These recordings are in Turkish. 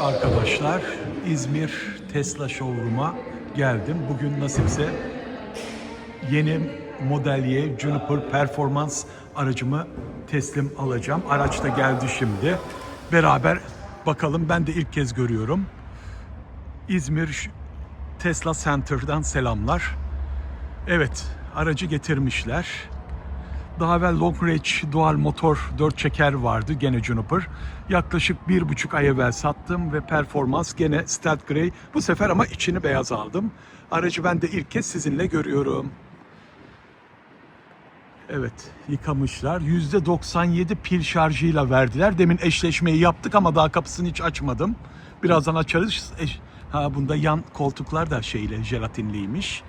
Arkadaşlar İzmir Tesla Showroom'a geldim. Bugün nasipse yeni Model Y Juniper Performance aracımı teslim alacağım. Araç da geldi şimdi. Beraber bakalım ben de ilk kez görüyorum. İzmir Tesla Center'dan selamlar. Evet aracı getirmişler. Daha evvel Long Range dual motor 4 çeker vardı gene Juniper. Yaklaşık bir buçuk ay evvel sattım ve performans gene Stealth Grey. Bu sefer ama içini beyaz aldım. Aracı ben de ilk kez sizinle görüyorum. Evet yıkamışlar. %97 pil şarjıyla verdiler. Demin eşleşmeyi yaptık ama daha kapısını hiç açmadım. Birazdan açarız. Ha bunda yan koltuklar da şeyle jelatinliymiş.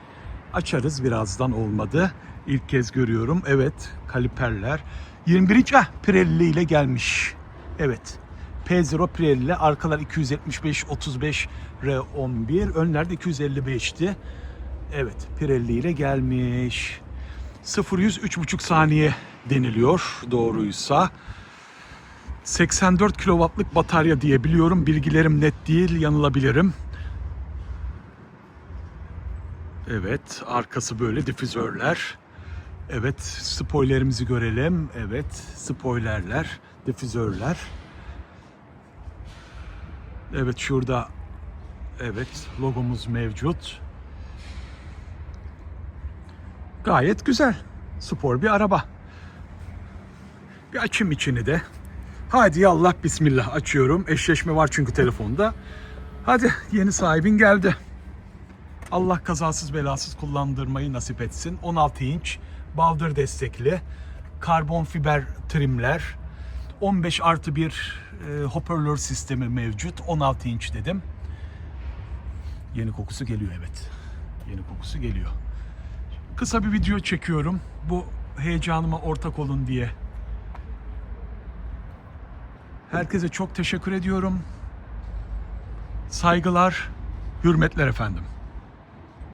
Açarız birazdan olmadı. İlk kez görüyorum. Evet kaliperler. 21 inç ah, Pirelli ile gelmiş. Evet. P0 Pirelli arkalar 275 35 R11 önlerde 255'ti. Evet Pirelli ile gelmiş. 0-100 3,5 saniye deniliyor doğruysa. 84 kW'lık batarya diye biliyorum. Bilgilerim net değil, yanılabilirim. Evet, arkası böyle difüzörler. Evet, spoilerimizi görelim. Evet, spoilerler, difüzörler. Evet, şurada evet logomuz mevcut. Gayet güzel. Spor bir araba. Bir açayım içini de. Hadi yallah bismillah açıyorum. Eşleşme var çünkü telefonda. Hadi yeni sahibin geldi. Allah kazasız belasız kullandırmayı nasip etsin. 16 inç baldır destekli karbon fiber trimler 15 artı bir e, hoparlör sistemi mevcut 16 inç dedim. Yeni kokusu geliyor evet. Yeni kokusu geliyor. Kısa bir video çekiyorum. Bu heyecanıma ortak olun diye. Herkese çok teşekkür ediyorum. Saygılar, hürmetler efendim.